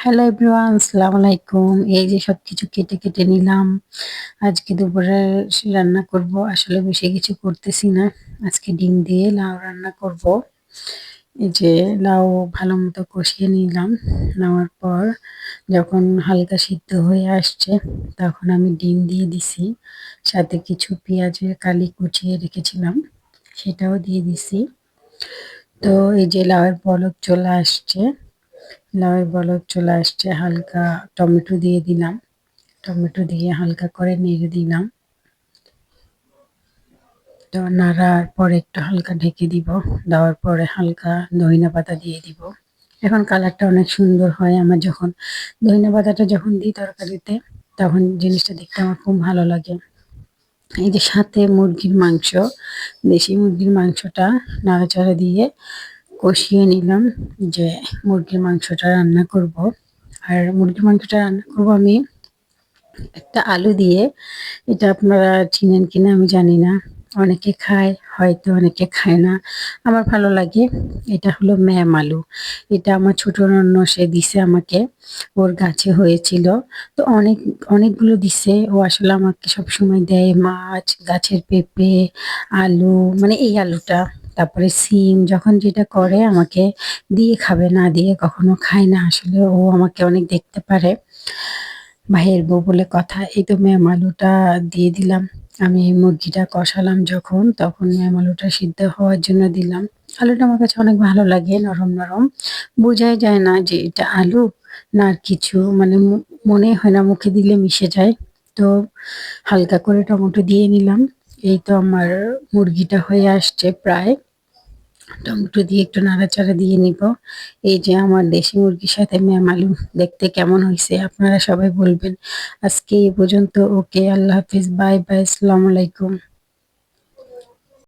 Hello everyone আসসালামু আলাইকুম এই যে সব কিছু কেটে কেটে নিলাম। আজকে দুপুরে রান্না করব। আসলে বেশি কিছু করতেছি না। আজকে ডিম দিয়ে লাউ রান্না করব। এই যে লাউ ভালো মতো কষিয়ে নিলাম। নেওয়ার পর যখন হালকা সিদ্ধ হয়ে আসছে, তখন আমি ডিম দিয়ে দিছি। সাথে কিছু পেঁয়াজের কালি কুচিয়ে রেখেছিলাম, সেটাও দিয়ে দিছি। তো এই যে লাউয়ের পলক চলে আসছে। লাউয়ের বলক চলে আসছে, হালকা টমেটো দিয়ে দিলাম। টমেটো দিয়ে হালকা করে নেড়ে দিলাম। তো নাড়ার পরে একটু হালকা ঢেকে দিব। দেওয়ার পরে হালকা ধইনা পাতা দিয়ে দিব। এখন কালারটা অনেক সুন্দর হয়। আমার যখন ধইনা পাতাটা যখন দিই তরকারিতে, তখন জিনিসটা দেখতে আমার খুব ভালো লাগে। এই যে সাথে মুরগির মাংস, দেশি মুরগির মাংসটা নাড়াচাড়া দিয়ে কষিয়ে নিলাম যে মুরগির মাংসটা রান্না করব। আর মুরগির মাংসটা রান্না করব আমি একটা আলু দিয়ে। এটা আপনারা চিনেন কিনা আমি জানি না। অনেকে খায়, হয়তো অনেকে খায় না। আমার ভালো লাগে। এটা হলো ম্যাম আলু। এটা আমার ছোট নন্য সে দিছে আমাকে। ওর গাছে হয়েছিল। তো অনেক, অনেকগুলো দিছে। ও আসলে আমাকে সব সময় দেয় মাছ, গাছের পেঁপে, আলু মানে এই আলুটা। তারপরে সিম যখন যেটা করে আমাকে দিয়ে খাবে, না দিয়ে কখনো খায় না। আসলে ও আমাকে অনেক দেখতে পারে। ভাইয়ের বউ বলে কথা, এই তো ম্যাম আলুটা দিয়ে দিলাম। আমি মুরগিটা কষালাম যখন, তখন ম্যাম আলুটা সিদ্ধ হওয়ার জন্য দিলাম। আলুটা আমার কাছে অনেক ভালো লাগে, নরম নরম। বোঝাই যায় না যে এটা আলু না আর কিছু মানে মনে হয় না মুখে দিলে মিশে যায়। তো হালকা করে টমেটো দিয়ে নিলাম। এই তো আমার মুরগিটা হয়ে আসছে প্রায়। টমেটো দিয়ে একটু নাড়াচাড়া দিয়ে নিব। এই যে আমার দেশি মুরগির সাথে ম্যাম আলু দেখতে কেমন হয়েছে আপনারা সবাই বলবেন। আজকে এই পর্যন্ত, ওকে, আল্লাহ হাফিজ, বাই বাই, আসসালামু আলাইকুম।